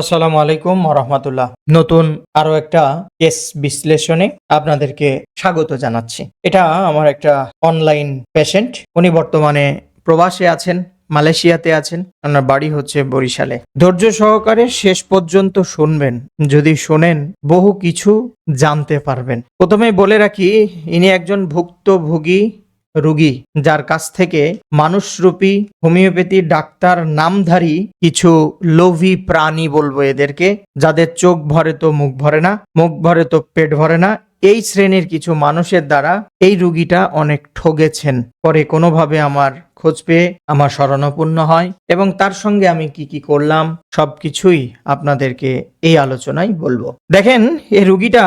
আসসালামু আলাইকুম রহমতুল্লাহ নতুন আরও একটা কেস বিশ্লেষণে আপনাদেরকে স্বাগত জানাচ্ছি। এটা আমার একটা অনলাইন পেশেন্ট। উনি বর্তমানে প্রবাসে আছেন, মালয়েশিয়াতে আছেন। ওনার বাড়ি হচ্ছে বরিশালে। ধৈর্য সহকারে শেষ পর্যন্ত শুনবেন। যদি শোনেন, বহু কিছু জানতে পারবেন। প্রথমে বলে রাখি, ইনি একজন ভুক্তভোগী রুগী, যার কাছ থেকে মানুষরূপী হোমিওপ্যাথি ডাক্তার নামধারী কিছু লোভী প্রাণী বলব এদেরকে, যাদের চোখ ভরে তো মুখ ভরে না, মুখ ভরে তো পেট ভরে না, এই শ্রেণির কিছু মানুষের দ্বারা এই রুগীটা অনেক ঠগেছেন। পরে কোনোভাবে আমার খোঁজ পেয়ে আমার শরণাপন্ন হয় এবং তার সঙ্গে আমি কি কি করলাম সবকিছুই আপনাদেরকে এই আলোচনায় বলব। দেখেন, এই রুগীটা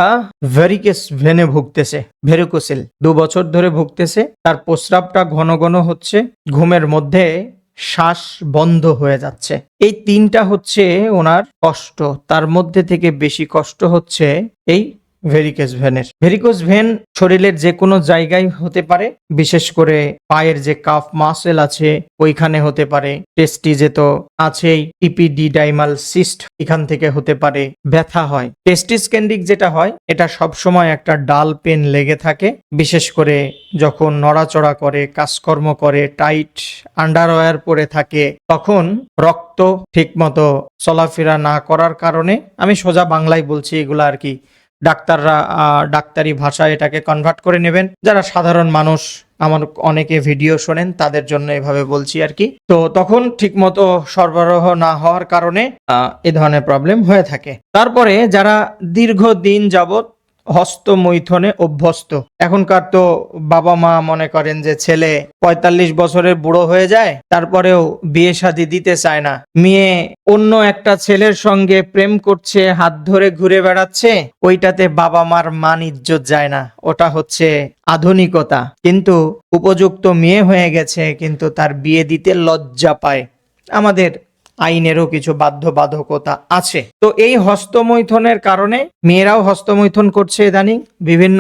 ভেরিকেস ভেনে ভুগতেছে ভেরিকোসেল দু বছর ধরে ভুগতেছে, তার প্রস্রাবটা ঘন ঘন হচ্ছে, ঘুমের মধ্যে শ্বাস বন্ধ হয়ে যাচ্ছে। এই তিনটা হচ্ছে ওনার কষ্ট, তার মধ্যে থেকে বেশি কষ্ট হচ্ছে এই ভেরিকেস ভেনের ভেরিকোস ভেন শরীরের যে কোনো জায়গায় হতে পারে, বিশেষ করে পায়ের যে কাফ মাসেল আছে, ওইখানে হতে পারে টেস্টিজে তো আছেই ইপিডিডাইমাল সিস্ট এখান থেকে হতে পারে, ব্যথা হয়। টেস্টিস ক্যান্ডিক যেটা হয়, এটা সব সময় একটা ডাল পেন লেগে থাকে, বিশেষ করে যখন নড়াচড়া করে, কাজকর্ম করে টাইট আন্ডারওয়্যার পরে থাকে, তখন রক্ত ঠিকমতো চলাফেরা না করার কারণে, আমি সোজা বাংলায় বলছি এগুলো আর কি ডাক্তাররা ডাক্তারি ভাষায় এটাকে কনভার্ট করে নেবেন। যারা সাধারণ মানুষ, আমার অনেকে ভিডিও শোনেন, তাদের জন্য এভাবে বলছি আর কি। তো তখন ঠিকমতো সরবরাহ না হওয়ার কারণে এ ধরনের প্রবলেম হয়ে থাকে। তারপরে যারা দীর্ঘদিন যাবত হস্তমৈথনে অভ্যস্ত। এখনকার তো বাবা মা মনে করেন যে ছেলে পঁয়তাল্লিশ বছরের বুড়ো হয়ে যায়, তারপরেও বিয়ে শাদী দিতে চায় না। মেয়ে অন্য একটা ছেলের সঙ্গে প্রেম করছে, হাত ধরে ঘুরে বেড়াচ্ছে, ওইটাতে বাবা মার মান ইজ্জত যায় না। ওটা হচ্ছে আধুনিকতা। কিন্তু উপযুক্ত মেয়ে হয়ে গেছে, কিন্তু তার বিয়ে দিতে লজ্জা পায়। আমাদের আইনেরও কিছু বাধ্যবাধকতা আছে। তো এই হস্তমৈথনের কারণে মেয়েরাও হস্তমৈথন করছে ইদানিং। বিভিন্ন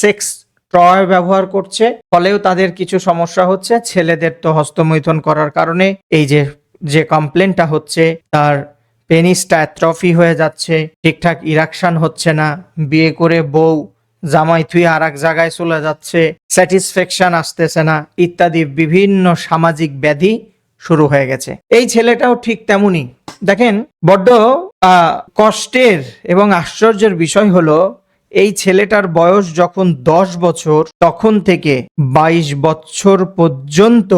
সেক্স টয় ব্যবহার করছে। ফলেও তাদের কিছু সমস্যা হচ্ছে। ছেলেদের তো হস্তমৈথন করার কারণে এই যে যে কমপ্লেনটা হচ্ছে, তার পেনিসটা ট্রফি হয়ে যাচ্ছে। ঠিকঠাক ইরাকশন হচ্ছে না। বিয়ে করে বউ জামাই থুই আর এক জায়গায় চলে যাচ্ছে। স্যাটিসফ্যাকশন আসতেছে না, ইত্যাদি বিভিন্ন সামাজিক ব্যাধি শুরু হয়ে গেছে। এই ছেলেটাও ঠিক তেমনই। দেখেন, বড্ড কষ্টের এবং আশ্চর্যের বিষয় হলো, এই ছেলেটার বয়স যখন দশ বছর, তখন থেকে বাইশ বছর পর্যন্ত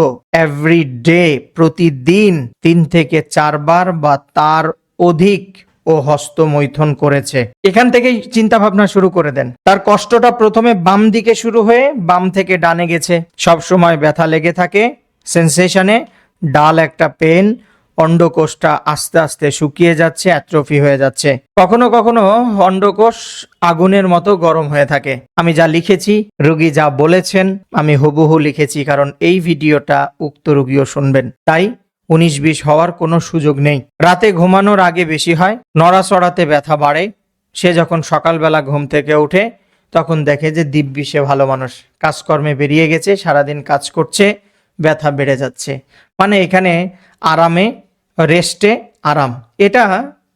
এভরি ডে প্রতিদিন তিন থেকে চারবার বা তার অধিক ও হস্তমৈথন করেছে। এখান থেকেই চিন্তা ভাবনা শুরু করে দেন। তার কষ্টটা প্রথমে বাম দিকে শুরু হয়ে বাম থেকে ডানে গেছে। সব সময় ব্যথা লেগে থাকে সেন্সেশনে ডাল একটা পেন, অন্ডকোষটা আস্তে আস্তে শুকিয়ে যাচ্ছে, অ্যাট্রফি হয়ে যাচ্ছে। কখনো কখনো অন্ডকোষ আগুনের মতো গরম হয়ে থাকে। আমি যা লিখেছি, রুগী যা বলেছেন, আমি হুবহু লিখেছি, কারণ এই ভিডিওটা উক্ত রুগীও শুনবেন। তাই উনিশ বিশ হওয়ার কোনো সুযোগ নেই। রাতে ঘুমানোর আগে বেশি হয়, নড়াচড়াতে ব্যথা বাড়ে। সে যখন সকালবেলা ঘুম থেকে ওঠে, তখন দেখে যে দিব্যি সে ভালো মানুষ। কাজকর্মে বেরিয়ে গেছে, সারাদিন কাজ করছে, ব্যথা বেড়ে যাচ্ছে। মানে এখানে আরামে, রেস্টে আরাম। এটা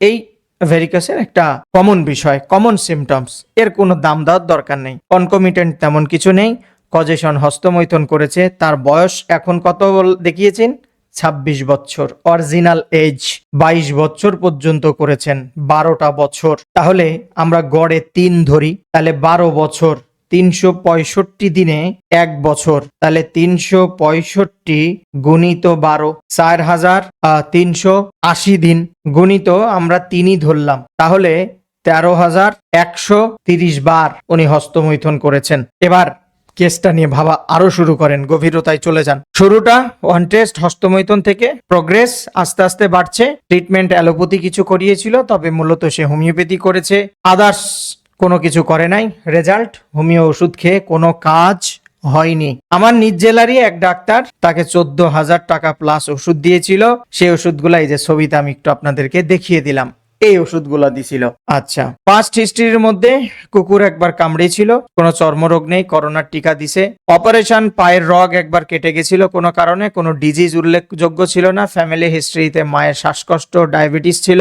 এই ভেরিকাসের একটা কমন বিষয় কমন সিমটমস এর কোনো দাম দেওয়ার দরকার নেই। কনকমিটেন্ট তেমন কিছু নেই। কজেশন হস্তমৈথন করেছে। তার বয়স এখন কত দেখিয়েছেন? ছাব্বিশ বছর। অরিজিনাল এজ বাইশ বছর পর্যন্ত করেছেন। বারোটা বছর। তাহলে আমরা গড়ে তিন ধরি। তাহলে বারো বছর তিনশো পঁয়ষট্টি দিনে এক বছর। তাহলে তিনশো পঁয়ষট্টি গুণিত বারো, চার হাজার তিনশো আশি দিন। গুণিত আমরা তিনই ধরলাম। তাহলে তেরো হাজার একশো তিরিশ বার উনি হস্তমৈথন করেছেন। এবার কেসটা নিয়ে ভাবা আরও শুরু করেন, গভীরতায় চলে যান। শুরুটা ওয়ান টেস্ট হস্তমৈথন থেকে। প্রোগ্রেস আস্তে আস্তে বাড়ছে। ট্রিটমেন্ট অ্যালোপ্যাথি কিছু করিয়েছিল, তবে মূলত সে হোমিওপ্যাথি করেছে। আদার্স কোনো কিছু করে নাই। রেজাল্ট, হোমিও ওষুধ খেয়ে কোনো কাজ হয়নি। আমার নিজ জেলারই এক ডাক্তার তাকে চোদ্দ হাজার টাকা প্লাস ওষুধ দিয়েছিল। সেই ওষুধগুলা যে ছবিতে আমি একটু আপনাদেরকে দেখিয়ে দিলাম। এই ওষুধগুলো দিছিল। আচ্ছা পাস্ট হিস্ট্রির মধ্যে কুকুর একবার কামড়েছিল, কোনো চর্মরোগ নেই, করোনার টিকা দিছে। অপারেশন পায়ের রগ একবার কেটে গেছিল কোনো কারণে, কোনো ডিজিজ উল্লেখযোগ্য ছিল না। ফ্যামিলি হিস্ট্রিতে মায়ের শ্বাসকষ্ট ডায়াবেটিস ছিল।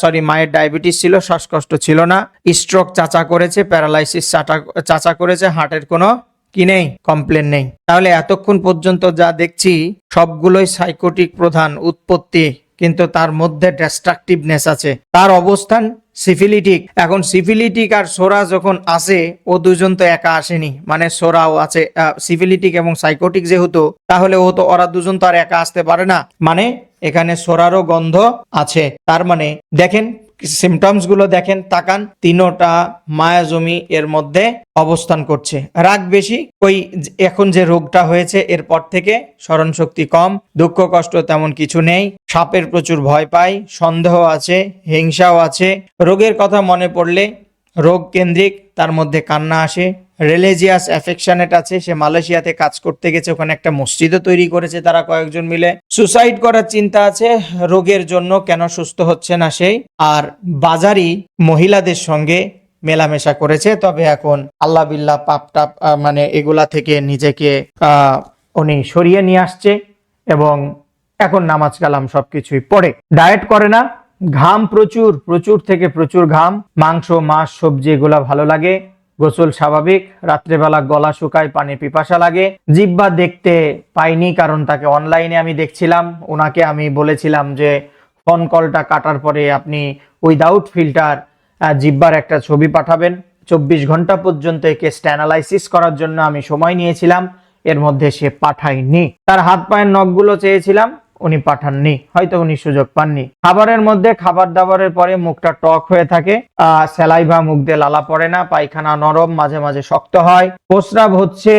সরি মায়ের ডায়াবেটিস ছিল, শ্বাসকষ্ট ছিল না স্ট্রোক চাচা করেছে প্যারালাইসিস চাচা চাচা করেছে হার্টের কোনো কি নেই কমপ্লেন নেই। তাহলে এতক্ষণ পর্যন্ত যা দেখছি, সবগুলোই সাইকোটিক প্রধান উৎপত্তি, কিন্তু তার মধ্যে ডেস্ট্রাকটিভনেস আছে। তার অবস্থান সিফিলিটিক। এখন সিফিলিটিক আর সোরা যখন আসে, ও দুজন তো একা আসেনি। মানে সোরাও আছে সিফিলিটিক এবং সাইকোটিক যেহেতু, তাহলে ও তো, ওরা দুজন তো আর একা আসতে পারে না। মানে এখানে সোরারও গন্ধ আছে। তার মানে দেখেন সিমটমসগুলো দেখেন, তাকান, তিনোটা মায়াজমি এর মধ্যে অবস্থান করছে। রাগ বেশি, ওই এখন যে রোগটা হয়েছে, এরপর থেকে স্মরণ শক্তি কম, দুঃখ, কষ্ট তেমন কিছু নেই, সাপের প্রচুর ভয় পায় সন্দেহ আছে, হিংসাও আছে। রোগের কথা মনে পড়লে রোগ কেন্দ্রিক, তার মধ্যে কান্না আসে রিলিজিয়াস অ্যাফেকশনেট আছে, সে মালয়েশিয়াতে কাজ করতে গেছে, ওখানে একটা মসজিদও তৈরি করেছে তারা কয়েকজন মিলে। সুসাইড করার চিন্তা আছে, রোগের জন্য কেন সুস্থ হচ্ছে না সেই। আর বাজারি মহিলাদের সঙ্গে মেলামেশা করেছে, তবে এখন আল্লাহ বিল্লাহ পাপ টাপ মানে এগুলা থেকে নিজেকে উনি সরিয়ে নিয়ে আসছে এবং এখন নামাজ কালাম সবকিছুই পড়ে। ডায়েট করে না, ঘাম প্রচুর প্রচুর থেকে প্রচুর ঘাম, মাংস, মাছ, সবজি এগুলা ভালো লাগে। গোসল স্বাভাবিক, রাত্রেবেলা গলা শুকায়, পানি পিপাসা লাগে। জিব্বা দেখতে পাইনি কারণ তাকে অনলাইনে আমি দেখছিলাম। ওনাকে আমি বলেছিলাম যে ফোন কলটা কাটার পরে আপনি উইদাউট ফিল্টার জিব্বার একটা ছবি পাঠাবেন। চব্বিশ ঘণ্টা পর্যন্ত একে স্ট্যানালাইসিস করার জন্য আমি সময় নিয়েছিলাম। এর মধ্যে সে পাঠায়নি। তার হাত পায়ের নখগুলো চেয়েছিলাম। উনি পাঠাননি, হয়তো উনি সুযোগ পাননি। খাবারের মধ্যে খাবার দাবারের পরে মুখটা টক হয়ে থাকে আহ সেলাইভা মুখ দিয়ে লালা পড়ে না, পায়খানা নরম, মাঝে মাঝে শক্ত হয়। প্রস্রাব হচ্ছে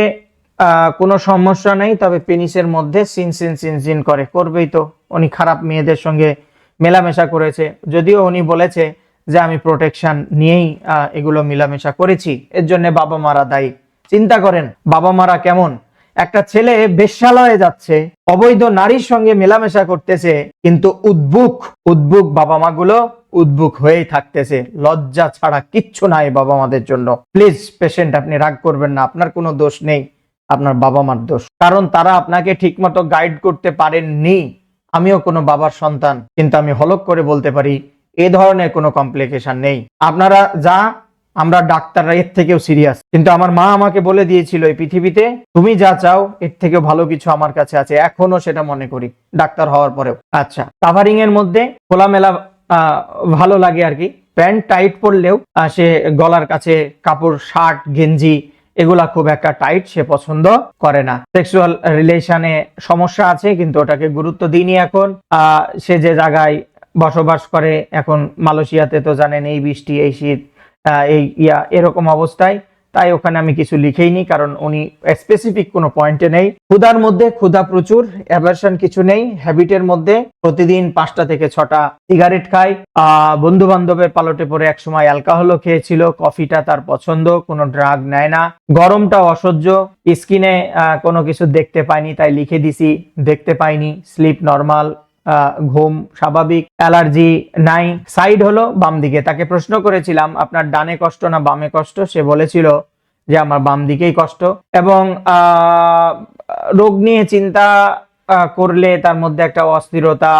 কোনো সমস্যা নেই, তবে পেনিসের মধ্যে সিন সিন সিন সিন করে, করবেই তো। উনি খারাপ মেয়েদের সঙ্গে মেলামেশা করেছে। যদিও উনি বলেছে যে, আমি প্রোটেকশন নিয়েই এগুলো মেলামেশা করেছি। এর জন্য বাবা মারা দায়ী। চিন্তা করেন বাবা মারা কেমন? একটা ছেলে বেশ্যালয়ে যাচ্ছে, অবৈধ নারীর সঙ্গে মেলামেশা করতেছে, কিন্তু উদ্বুক উদ্বুক বাবা মা গুলো উদ্বুক হয়েই থাকতেছে। লজ্জা ছাড়া কিচ্ছু নাই বাবা মাদের জন্য। প্লিজ, পেশেন্ট, আপনি রাগ করবেন না, আপনার কোনো দোষ নেই, আপনার বাবা মার দোষ। কারণ তারা আপনাকে ঠিকমতো গাইড করতে পারেননি। আমিও কোনো বাবার সন্তান, কিন্তু আমি হলক করে বলতে পারি, এ ধরনের কোনো কমপ্লিকেশন নেই। আপনারা যা আমরা ডাক্তাররা এর থেকেও সিরিয়াস কিন্তু আমার মা আমাকে বলে দিয়েছিল, এই পৃথিবীতে তুমি যা চাও, এর থেকেও ভালো কিছু আমার কাছে আছে। এখনও সেটা মনে করি, ডাক্তার হওয়ার পরেও। আচ্ছা কাভারিং এর মধ্যে খোলামেলা ভালো লাগে আর কি। প্যান্ট টাইট পরলেও সে গলার কাছে কাপড়, শার্ট, গেঞ্জি, এগুলা খুব একটা টাইট সে পছন্দ করে না। সেক্সুয়াল রিলেশনে সমস্যা আছে, কিন্তু ওটাকে গুরুত্ব দিইনি এখন। সে যে জায়গায় বসবাস করে, এখন মালয়েশিয়াতে তো জানেন, এই বৃষ্টি, এই শীত এই ইয়া, এরকম অবস্থায়। তাই ওখানে আমি কিছু লিখেইনি, কারণ উনি স্পেসিফিক কোনো পয়েন্টে নেই। ক্ষুধার মধ্যে ক্ষুধা প্রচুর অ্যাভার্সন কিছু নেই। হ্যাবিটের মধ্যে প্রতিদিন পাঁচটা থেকে ছটা সিগারেট খায় আহ বন্ধু বান্ধবের পালটে পরে একসময় অ্যালকোহলও খেয়েছিল কফিটা তার পছন্দ, কোনো ড্রাগ নেয় না। গরমটা অসহ্য স্কিনে কোনো কিছু দেখতে পাইনি, তাই লিখে দিছি, দেখতে পাইনি স্লিপ নর্মাল ঘুম স্বাভাবিক, অ্যালার্জি নাই। সাইড হলো বাম দিকে। তাকে প্রশ্ন করেছিলাম, আপনার ডানে কষ্ট না বামে কষ্ট? সে বলেছিল যে, আমার বাম দিকেই কষ্ট। এবং রোগ নিয়ে চিন্তা করলে তার মধ্যে একটা অস্থিরতা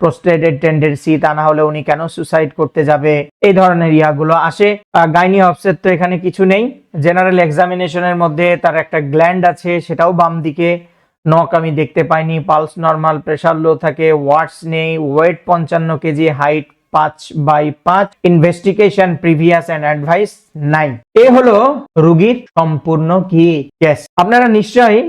প্রস্টেটেড টেন্ডেন্সি তা না হলে উনি কেন সুসাইড করতে যাবে? এই ধরনের ইয়াগুলো আসে। গাইনি অফসেট তো এখানে কিছু নেই। জেনারেল এক্সামিনেশনের মধ্যে তার একটা গ্ল্যান্ড আছে, সেটাও বাম দিকে। নখ আমি দেখতে পাইনি পালস নর্মাল প্রেশার লো থাকে ওয়াটস নেই ওয়েট পঞ্চান্ন কেজি হাইট পাঁচ বাই পাঁচ ইনভেস্টিগেশন প্রিভিয়াস অ্যান্ড অ্যাডভাইস নাই এ হলো রুগীর সম্পূর্ণ কি কেস আপনারা নিশ্চয়ই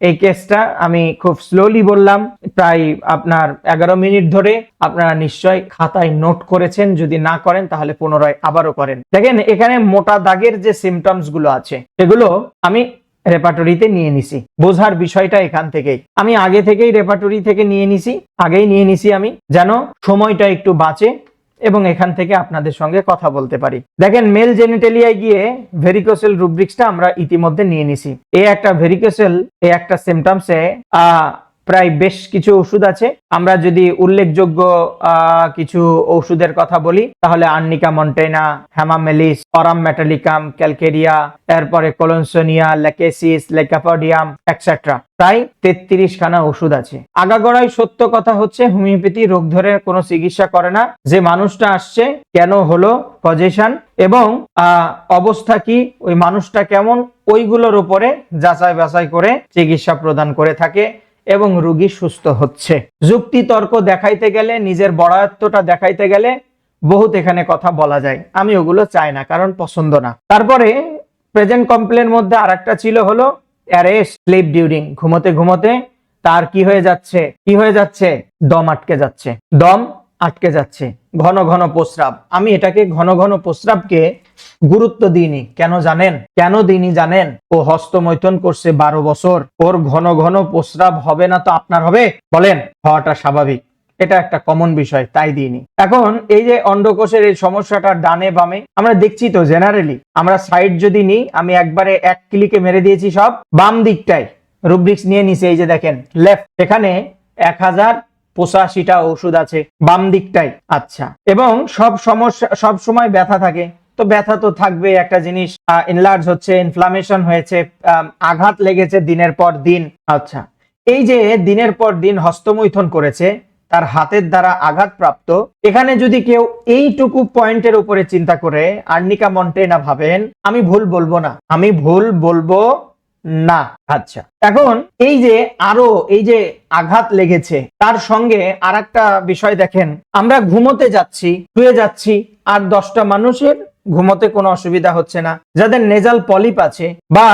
এই কেসটা আমি খুব স্লোলি বললাম, প্রায় আপনার এগারো মিনিট ধরে আপনারা নিশ্চয় খাতায় নোট করেছেন, যদি না করেন তাহলে পুনরায় আবারও করেন। দেখেন, এখানে মোটা দাগের যে সিমটমসগুলো আছে সেগুলো আমি রেপার্টরিতে নিয়ে নিছি। বোঝার বিষয়টা এখান থেকেই। আমি আগে থেকেই রেপার্টরি থেকে নিয়ে নিছি, আগেই নিয়ে নিছি আমি, যেন সময়টা একটু বাঁচে এবং এখান থেকে আপনাদের সঙ্গে কথা বলতে পারি। দেখেন, মেল জেনিটেলিয়ায় গিয়ে ভেরিকোসেল রুব্রিক্সটা আমরা ইতিমধ্যে নিয়ে নিছি। এ একটা ভেরিকোসেল, এ একটা সিমটমসে প্রায় বেশ কিছু ওষুধ আছে। আমরা যদি উল্লেখযোগ্য কিছু ওষুধের কথা বলি, তাহলে arnica montana, hamamelis, aurum metallicum, calcarea এরপরে কোলনসোনিয়া লেকেসিস লেকাপডিয়াম এটসেট্রা প্রায় তেত্রিশ খানা ওষুধ আছে। আগাগোড়াই সত্য কথা হচ্ছে, হোমিওপ্যাথি রোগ ধরে কোনো চিকিৎসা করে না। যে মানুষটা আসছে, কেন হলো, পজিশন, এবং অবস্থা কি, ওই মানুষটা কেমন, ওইগুলোর উপরে যাচাই বাছাই করে চিকিৎসা প্রদান করে থাকে। এবং রোগী সুস্থ হচ্ছে। যুক্তি তর্ক দেখাইতে গেলে, নিজের বড়ায়ত্বটা দেখাইতে গেলে বহুত এখানে কথা বলা যায়। আমি ওগুলো চাই না, কারণ পছন্দ না। তারপরে প্রেজেন্ট কমপ্লেন মধ্যে আরেকটা ছিল হলো স্লিপ ডিউরিং ঘুমোতে ঘুমোতে তার কি হয়ে যাচ্ছে, কি হয়ে যাচ্ছে? দম আটকে যাচ্ছে। দম আটকে যাচ্ছে। ঘন ঘন প্রস্রাব। আমি এটাকে ঘন ঘন প্রস্রাবকে গুরুত্ব দিইনি। কেন জানেন? কেন দিইনি জানেন? ও হস্তমৈথুন করছে বারো বছর। ওর ঘন ঘন প্রস্রাব হবে না তো আপনার হবে? বলেন, হওয়াটা স্বাভাবিক। এটা একটা কমন বিষয়, তাই দিইনি। এখন এই যে অন্ডকোষের এই সমস্যাটা ডানে বামে, আমরা দেখছি তো জেনারেলি আমরা সাইড যদি নিই, আমি একবারে এক ক্লিকে মেরে দিয়েছি সব, বাম দিকটাই রুব্রিক্স নিয়ে নিছে এই যে দেখেন লেফট এখানে এক হাজার পঁচাশিটা ওষুধ আছে, বাম দিকটাই আচ্ছা এবং সব সমস্যা, সব সময় ব্যথা থাকে। তো ব্যথা তো থাকবে একটা জিনিস ইনলার্জ হচ্ছে ইনফ্লামেশন হয়েছে আঘাত লেগেছে দিনের পর দিন। আচ্ছা এই যে দিনের পর দিন হস্তমৈথন করেছে, তার হাতের দ্বারা আঘাতপ্রাপ্ত, এখানে যদি কেউ এইটুকু পয়েন্টের উপরে চিন্তা করে, আর্নিকা মন্টেনা ভাবেন, আমি ভুল বলব না, আমি ভুল বলব না। আচ্ছা এখন এই যে আরও, এই যে আঘাত লেগেছে, তার সঙ্গে আর বিষয় দেখেন, আমরা ঘুমোতে যাচ্ছি, শুয়ে যাচ্ছি, আর দশটা মানুষের ঘুমোতে কোনো অসুবিধা হচ্ছে না। যাদের নেজাল পলিপ আছে বা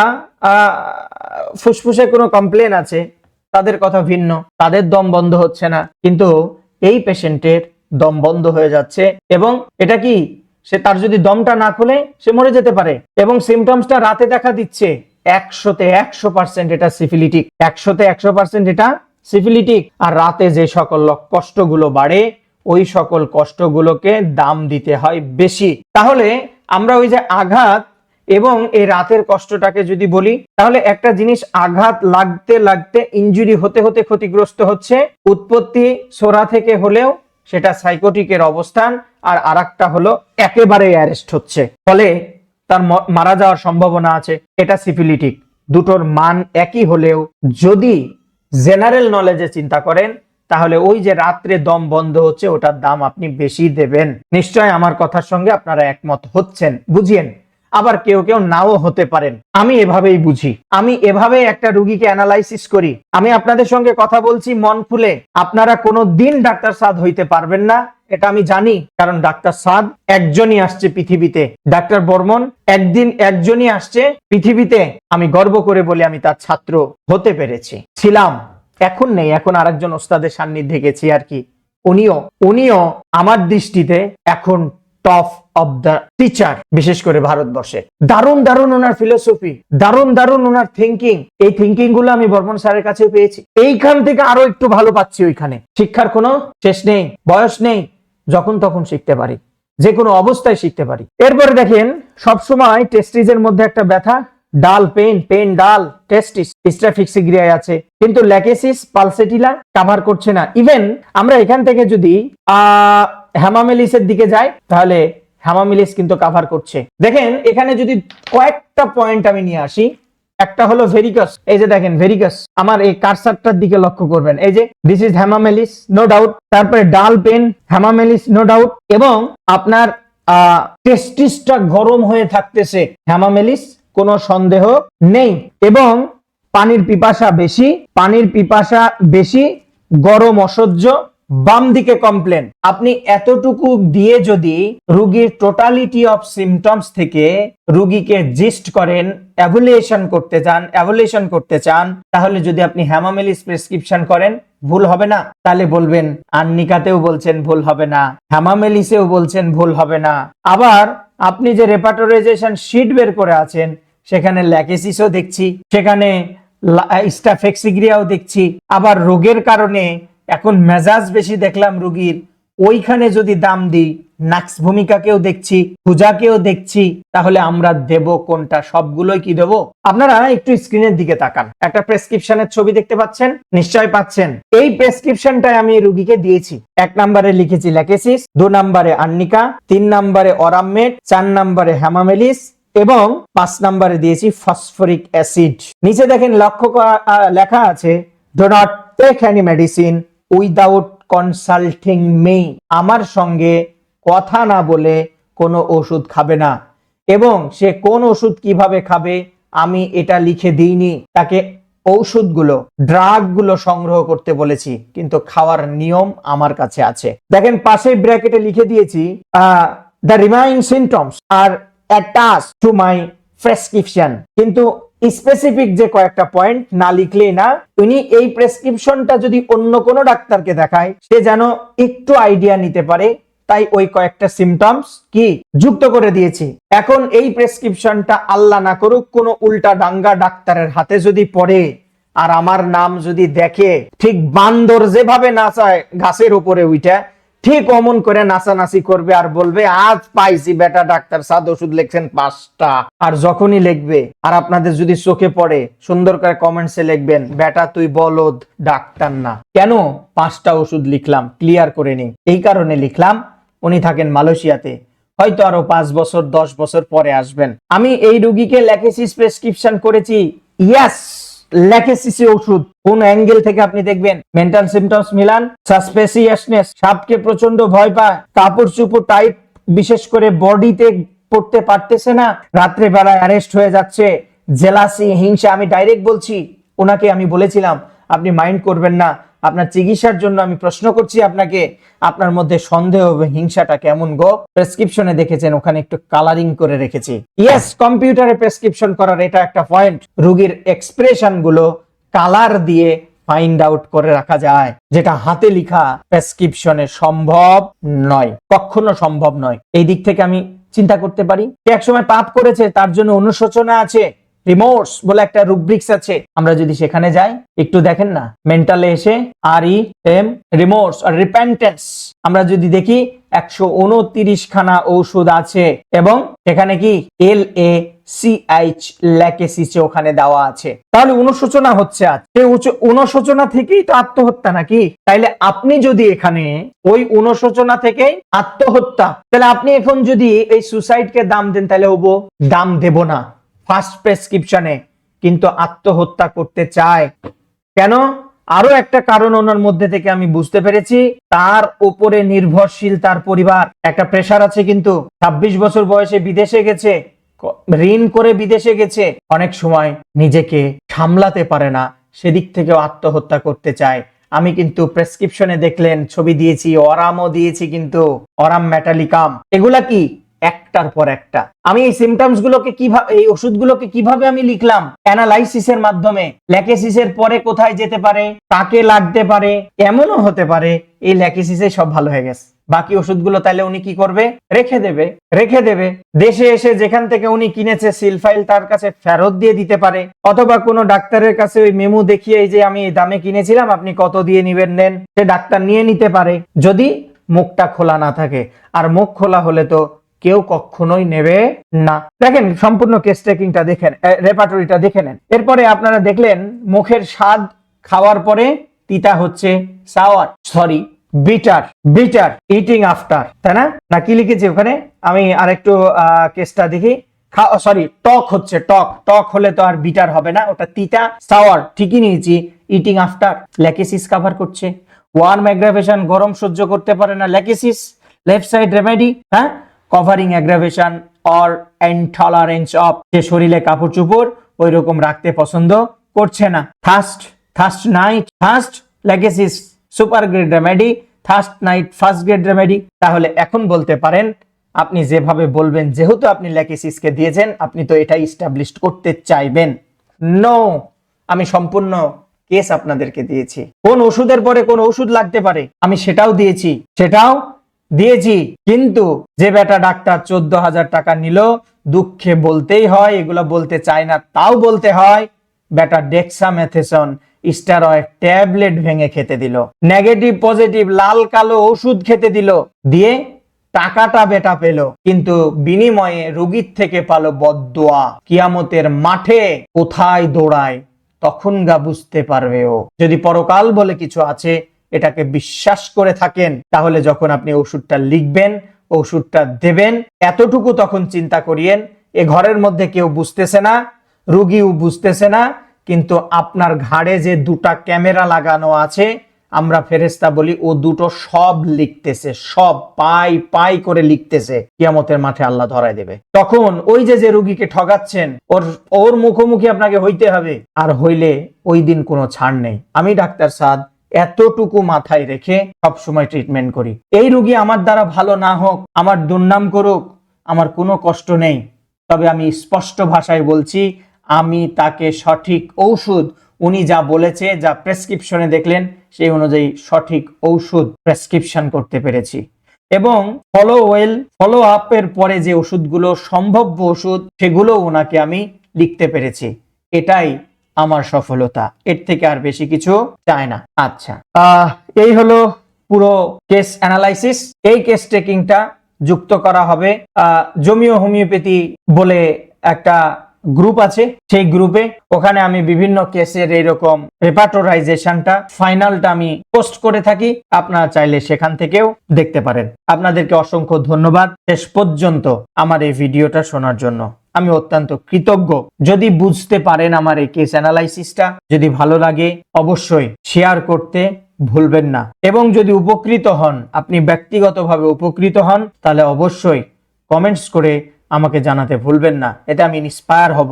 ফুসফুসে কোনো কমপ্লেন আছে, তাদের কথা ভিন্ন। তাদের দম বন্ধ হচ্ছে না। কিন্তু এই পেশেন্টের দম বন্ধ হয়ে যাচ্ছে এবং এটা কি, সে তার যদি দমটা না খুলে, সে মরে যেতে পারে। এবং সিমটমসটা রাতে দেখা দিচ্ছে। একশোতে একশো পার্সেন্ট এটা সিফিলিটিক একশোতে একশো পার্সেন্ট এটা সিফিলিটিক আর রাতে যে সকল কষ্টগুলো বাড়ে ওই সকল কষ্টগুলোকে দাম দিতে হয় বেশি। তাহলে আমরা ওই যে আঘাত এবং এই রাতের কষ্টটাকে যদি বলি, তাহলে একটা জিনিস আঘাত লাগতে লাগতে ইনজুরি হতে হতে ক্ষতিগ্রস্ত হচ্ছে। উৎপত্তি সোরা থেকে হলেও সেটা সাইকোটিকের অবস্থান আর আরেকটা হলো একেবারে অ্যারেস্ট হচ্ছে। ফলে তার মারা যাওয়ার সম্ভাবনা আছে, এটা সিফিলিটিক দুটোর মান একই হলেও যদি জেনারেল নলেজে চিন্তা করেন তাহলে ওই যে রাত্রে দম বন্ধ হচ্ছে, ওটার দাম আপনি বেশি দেবেন। নিশ্চয় আমার কথার সঙ্গে আপনারা একমত হচ্ছেন, বুঝিয়েন। আবার কেউ কেউ নাও হতে পারেন। আমি এভাবেই বুঝি। আমি এভাবে একটা রুগীকে অ্যানালাইসিস করি। আমি আপনাদের সঙ্গে কথা বলছি, মন খুলে। আপনারা কোনো দিন ডাক্তার সাদ হইতে পারবেন না, এটা আমি জানি, কারণ ডাক্তার সাদ একজনই আসছে পৃথিবীতে। ডাক্তার বর্মন, একদিন একজনই আসছে পৃথিবীতে। আমি গর্ব করে বলি, আমি তার ছাত্র হতে পেরেছি। ছিলাম। এখন নেই, এখন আরেকজন ওস্তাদের সান্নিধ্যে গেছি আর কি। উনিও উনিও আমার দৃষ্টিতে এখন টপ অফ দ্য টিচার বিশেষ করে ভারতবর্ষে। দারুণ দারুণ ওনার ফিলোসফি দারুণ দারুণ ওনার থিঙ্কিং এই থিঙ্কিংগুলো আমি বর্মন স্যারের কাছে পেয়েছি। এইখান থেকে আরও একটু ভালো পাচ্ছি ওইখানে। শিক্ষার কোনো শেষ নেই, বয়স নেই, যখন তখন শিখতে পারি। যে কোনো অবস্থায় শিখতে পারি। এরপরে দেখেন, সবসময় টেস্টিজের মধ্যে একটা ব্যথা dull, pain pain dull testis স্ট্রাফিক্সিগ্রিয়ায় আছে। কিন্তু ল্যাকেসিস, পালসেটিলা কাভার করছে না। ইভেন আমরা এখান থেকে যদি হ্যামামেলিসের দিকে যাই, তাহলে হ্যামামিলিস কিন্তু কাভার করছে। দেখেন, এখানে যদি কয়েকটা পয়েন্ট আমি নিয়ে আসি, একটা হলো ভেরিকাস এই যে দেখেন ভেরিকাস আমার এই কারসারটার দিকে লক্ষ্য করবেন। এই যে this is hamamelis no doubt তারপরে dull, pen hamamelis no doubt এবং আপনার টেস্টিসটা গরম হয়ে থাকতেছে হ্যামামেলিস কোনো সন্দেহ নেই। এবং পানির পিপাসা বেশি, পানির পিপাসা বেশি, গরম, অসহ্য, বাম দিকে কমপ্লেন আপনি এতটুকু দিয়ে যদি রুগীর টোটালিটি অফ সিমটমস থেকে রুগীকে জিস্ট করেন অ্যাভুলিয়েশন করতে চান অ্যাভুলেশন করতে চান, তাহলে যদি আপনি হ্যামামেলিস প্রেসক্রিপশন করেন ভুল হবে না? তাহলে বলবেন, আন্নিকাতেও বলছেন ভুল হবে না হ্যামামেলিসেও বলছেন ভুল হবে না। আবার আপনি যে রেপাটোরাইজেশন শিট বের করে আছেন, সেখানে ল্যাকেসিসও দেখছি, সেখানে স্টাফেক্সিগ্রিয়াও দেখছি। আবার রোগের কারণে এখন মেজাজ বেশি দেখলাম রুগীর। ওইখানে যদি দাম দিই, নাক্স ভূমিকাকেও দেখছি, পূজাকেও দেখছি, তাহলে আমরা দেব কোনটা? সবগুলোই কি দেব? আপনারা একটু স্ক্রিনের দিকে তাকান। একটা প্রেসক্রিপশনের ছবি দেখতে পাচ্ছেন? নিশ্চয় পাচ্ছেন। এই প্রেসক্রিপশনটাই আমি রুগীকে দিয়েছি। এক নম্বরে লিখেছি ল্যাকেসিস, দু নম্বরে আর্নিকা, তিন নম্বরে অরামমেট, চার নম্বরে হ্যামামেলিস এবং পাঁচ নম্বরে দিয়েছি ফসফরিক অ্যাসিড। নিচে দেখেন লক্ষ্য করা লেখা আছে do not take any medicine without consulting me আমার সঙ্গে কথা না বলে কোনো ওষুধ খাবে না। এবং সে কোন ওষুধ কীভাবে খাবে আমি এটা লিখে দিইনি। তাকে ঔষধগুলো ড্রাগগুলো সংগ্রহ করতে বলেছি। কিন্তু খাওয়ার নিয়ম আমার কাছে আছে। দেখেন পাশে ব্র্যাকেটে লিখে দিয়েছি the remain symptoms are attach to my prescription কিন্তু স্পেসিফিক যে কয়েকটা পয়েন্ট না লিখলেই না, উনি এই প্রেসক্রিপশনটা যদি অন্য কোনো ডাক্তারকে দেখায়, সে যেন একটু আইডিয়া নিতে পারে, তাই ওই কয়েকটা সিমটমস কি যুক্ত করে দিয়েছি। এখন এই প্রেসক্রিপশনটা আল্লাহ না করুক, কোনো উল্টা ডাঙ্গা ডাক্তারের হাতে যদি পড়ে, আর আমার নাম যদি দেখে, ঠিক বান্দর যেভাবে না চায় গাছের উপরে উইটা ঠিক অমন করে নাচানাচি করবে আর বলবে, আজ পাইছি বেটা, ডাক্তার সাদ ওষুধ লিখছেন পাঁচটা। আর যখনই লিখবে, আর আপনাদের যদি চোখে পড়ে, সুন্দর করে কমেন্টসে লিখবেন, বেটা, তুই বলদ, ডাক্তার না। কেন? পাঁচটা ওষুধ লিখলাম ক্লিয়ার করে নিই। এই কারণে লিখলাম, উনি থাকেন মালয়েশিয়াতে। হয়তো আরও পাঁচ বছর, দশ বছর পরে আসবেন। আমি এই রুগীকে ল্যাকেসিস প্রেসক্রিপশন করেছি। ইয়াস! ল্যাকেসিসি প্রচণ্ড ভয় পায়, কাপড় বিশেষ করে পড়তে পারতেছে না, রাত্রে বেলায় হয়ে যাচ্ছে জেলাসি হিংসা, আমি ডাইরেক্ট বলছি, ওনাকে আমি বলেছিলাম আপনি মাইন্ড করবেন না। আপনার চিকিৎসার জন্য আমি প্রশ্ন করছি আপনাকে, আপনার মধ্যে সন্দেহ হবে হিংসাটা কেমন গো? প্রেসক্রিপশনে দেখেছেন, ওখানে একটু কালারিং করে রেখেছি। ইয়েস কম্পিউটারে প্রেসক্রিপশন করার এটা একটা পয়েন্ট রোগীর এক্সপ্রেশনগুলো কালার দিয়ে ফাইন্ড আউট করে রাখা যায়, যেটা হাতে লেখা প্রেসক্রিপশনে সম্ভব নয়, কখনো সম্ভব নয়। এই দিক থেকে আমি চিন্তা করতে পারি। সে একসময় পাপ করেছে, তার জন্য অনুশোচনা আছে। রিমোর্স বলে একটা রুব্রিক্স আছে। আমরা যদি সেখানে যাই, একটু দেখেন না মেন্টালে এসে আর ই এম রিমোর্স আর রিপেন্টেন্স আমরা যদি দেখি, একশো উনত্রিশ খানা ঔষধ আছে এবং এখানে কি? এল এ সিআইচ ল্যাকেসিসে ওখানে দেওয়া আছে। তাহলে অনুশোচনা হচ্ছে আজ। সেই অনুশোচনা থেকেই তো আত্মহত্যা নাকি? তাইলে আপনি যদি এখানে ওই অনুশোচনা থেকেই আত্মহত্যা, তাহলে আপনি এখন যদি এই সুসাইডকে দাম দেন তাহলে হব দাম দেব না। ফার্স্ট প্রেসক্রিপশনে কিন্তু আত্মহত্যা করতে চায়। কেন? আরও একটা কারণ ওনার মধ্যে থেকে আমি বুঝতে পেরেছি, তার উপরে নির্ভরশীল তার পরিবার। একটা প্রেশার আছে কিন্তু ২৬ বছর বয়সে বিদেশে গেছে ঋণ করে বিদেশে গেছে। অনেক সময় নিজেকে সামলাতে পারে না, সেদিক থেকেও আত্মহত্যা করতে চায়। আমি কিন্তু প্রেসক্রিপশনে দেখলেন, ছবি দিয়েছি, অরামও দিয়েছি কিন্তু, অরাম মেটালিকাম এগুলা কি? একটার পর একটা। আমি এই সিমটমস গুলোকে কীভাবে এই ওষুধগুলোকে কীভাবে আমি লিখলাম? অ্যানালাইসিসের মাধ্যমে। ল্যাকেসিসের পরে কোথায় যেতে পারে? কাকে লাগতে পারে? এমনও হতে পারে? এই ল্যাকেসিসে সব ভালো হয়ে গেছে। বাকি ওষুধগুলো তাহলে উনি কি করবে? রেখে দেবে। রেখে দেবে। দেশে এসে যেখান থেকে উনি কিনেছে সিল ফাইল তার কাছে ফেরত দিয়ে দিতে পারে। অথবা কোনো ডাক্তারের কাছে ওই মেমো দেখিয়ে যে আমি এই দামে কিনেছিলাম, আপনি কত দিয়ে নিবেন নেন? সে ডাক্তার নিয়ে নিতে পারে। যদি মুখটা খোলা না থাকে। আর মুখ খোলা হলে তো কেউ কখনোই নেবে না। দেখেন, সম্পূর্ণ কেস টেকিংটা দেখেন রেপাটরিটা দেখে নেন। এরপরে আপনারা দেখলেন, মুখের স্বাদ খাওয়ার পরে তিতা হচ্ছে sour sorry bitter bitter eating after তাই না? না, কি লিখেছি ওখানে? আমি আরেকটু কেসটা দেখি। সরি টক হচ্ছে টক টক হলে তো আর বিটার হবে না, ওটা তিতা সাওয়ার ঠিকই নিয়েছি ইটিং আফটার ল্যাকেসিস কভার করছে। ওয়ার্ম অ্যাগ্রাভেশন গরম সহ্য করতে পারে না, ল্যাকেসিস লেফট সাইড রেমেডি হ্যাঁ? Covering aggravation or intolerance of যে শরীরে কাপড় চুপড় ওই রকম রাখতে পছন্দ করছে না। Thirst thirst night thirst lachesis super grade remedy thirst night first grade remedy তাহলে এখন বলতে পারেন, আপনি যেভাবে বলবেন, যেহেতু আপনি ল্যাকেসিসকে দিয়েছেন, আপনি তো এটা ইস্টাবলিশ করতে চাইবেন। নো আমি সম্পূর্ণ কেস আপনাদেরকে দিয়েছি। কোন ওষুধের পরে কোন ওষুধ লাগতে পারে, আমি সেটাও দিয়েছি। সেটাও দিয়েছি। কিন্তু যে বেটা ডাক্তার চোদ্দ হাজার টাকা নিল, দুঃখে বলতেই হয়, এগুলো বলতে চায় না, তাও বলতে হয়, বেটা ডেক্সামেথেসন স্টারয়েড ট্যাবলেট ভেঙে খেতে দিল। নেগেটিভ পজিটিভ লাল কালো ওষুধ খেতে দিল। দিয়ে টাকাটা বেটা পেল। কিন্তু বিনিময়ে রুগীর থেকে পালো বদদোয়া। কিয়ামতের মাঠে কোথায় দৌড়ায় তখন গা বুঝতে পারবে ও। যদি পরকাল বলে কিছু আছে এটাকে বিশ্বাস করে থাকেন, তাহলে যখন আপনি ওষুধটা লিখবেন, ওষুধটা দেবেন, এতটুকু তখন চিন্তা করিয়েন, এ ঘরের মধ্যে কেউ বুঝতেছে না, রুগীও বুঝতেছে না, কিন্তু আপনার ঘাড়ে যে দুটা ক্যামেরা লাগানো আছে, আমরা ফেরেস্তা বলি, ও দুটো সব লিখতেছে, সব পাই পাই করে লিখতেছে, কিয়ামতের মাঠে আল্লাহ ধরায় দেবে। তখন ওই যে যে রুগীকে ঠগাচ্ছেন, ওর ওর মুখোমুখি আপনাকে হইতে হবে, আর হইলে ওই দিন কোনো ছাড় নেই। আমি ডাক্তার সাদ এতটুকু মাথায় রেখে সব সময় ট্রিটমেন্ট করি। এই রুগী আমার দ্বারা ভালো না হোক, আমার দুর্নাম করুক, আমার কোনো কষ্ট নেই। তবে আমি স্পষ্ট ভাষায় বলছি, আমি তাকে সঠিক ঔষধ, উনি যা বলেছে, যা প্রেসক্রিপশনে দেখলেন, সেই অনুযায়ী সঠিক ঔষধ প্রেসক্রিপশন করতে পেরেছি। এবং ফলো ওয়েল ফলো আপের পরে যে ওষুধগুলো সম্ভাব্য ওষুধ, সেগুলো ওনাকে আমি লিখতে পেরেছি। এটাই আমার সফলতা। এর থেকে আর বেশি কিছু চায় না। আচ্ছা এই হলো পুরো কেস অ্যানালাইসিস এই কেস টেকিংটা যুক্ত করা হবে জমিও হোমিওপ্যাথি বলে একটা গ্রুপ আছে, সেই গ্রুপে ওখানে আমি বিভিন্ন কেসের এইরকম রেপাটোরাইজেশনটা ফাইনালটা আমি পোস্ট করে থাকি। আপনারা চাইলে সেখান থেকেও দেখতে পারেন। আপনাদেরকে অসংখ্য ধন্যবাদ। শেষ পর্যন্ত আমার এই ভিডিওটা শোনার জন্য। আমি অত্যন্ত কৃতজ্ঞ। যদি বুঝতে পারেন আমার এই কেস অ্যানালাইসিসটা যদি ভালো লাগে, অবশ্যই শেয়ার করতে ভুলবেন না। এবং যদি উপকৃত হন, আপনি ব্যক্তিগতভাবে উপকৃত হন, তাহলে অবশ্যই কমেন্টস করে আমাকে জানাতে ভুলবেন না। এতে আমি ইন্সপায়ার হব।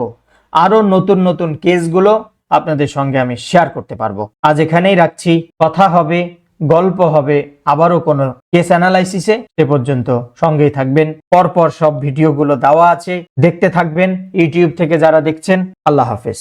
আরও নতুন নতুন কেসগুলো আপনাদের সঙ্গে আমি শেয়ার করতে পারব। আজ এখানেই রাখছি। কথা হবে, গল্প হবে, আবারও কোনো কেস অ্যানালাইসিসে সে পর্যন্ত সঙ্গেই থাকবেন। পরপর সব ভিডিওগুলো দেওয়া আছে। দেখতে থাকবেন। ইউটিউব থেকে যারা দেখছেন, আল্লাহ হাফেজ।